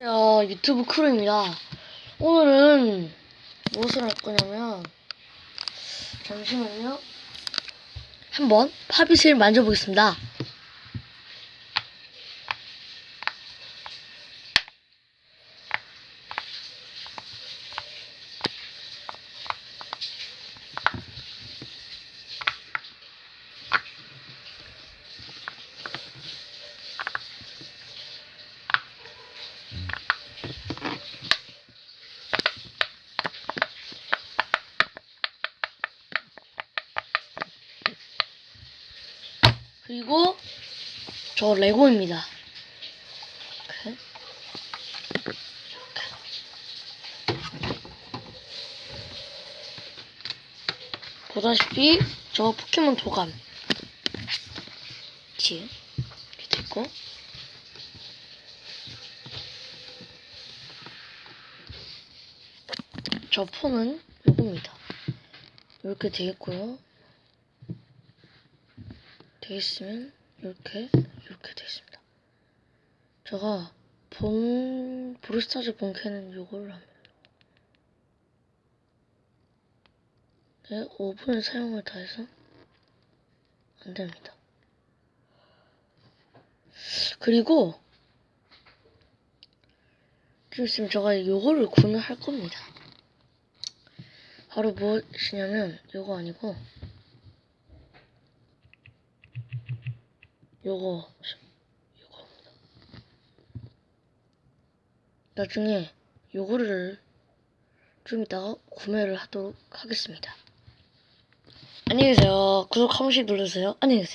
어, 유튜브 크루입니다. 오늘은 무엇을 할 거냐면 잠시만요. 한번 팝잇을 만져보겠습니다. 그리고 저 레고입니다. 이렇게. 이렇게. 보다시피 저 포켓몬 도감 뒤에 이렇게 됐고 저 폰은 요겁니다. 이렇게 되겠고요. 돼 있으면 이렇게 이렇게 돼 있습니다. 제가 본 브루스타즈 본캐는 요걸로 합니다. 네, 5분을 사용을 다 해서 안 됩니다. 그리고 좀 있으면 제가 요거를 구매할 겁니다. 바로 무엇이냐면 요거 아니고 요거 요거입니다. 나중에 요거를 좀 이따가 구매를 하도록 하겠습니다. 안녕히 계세요. 구독 한 번씩 눌러주세요. 안녕히 계세요.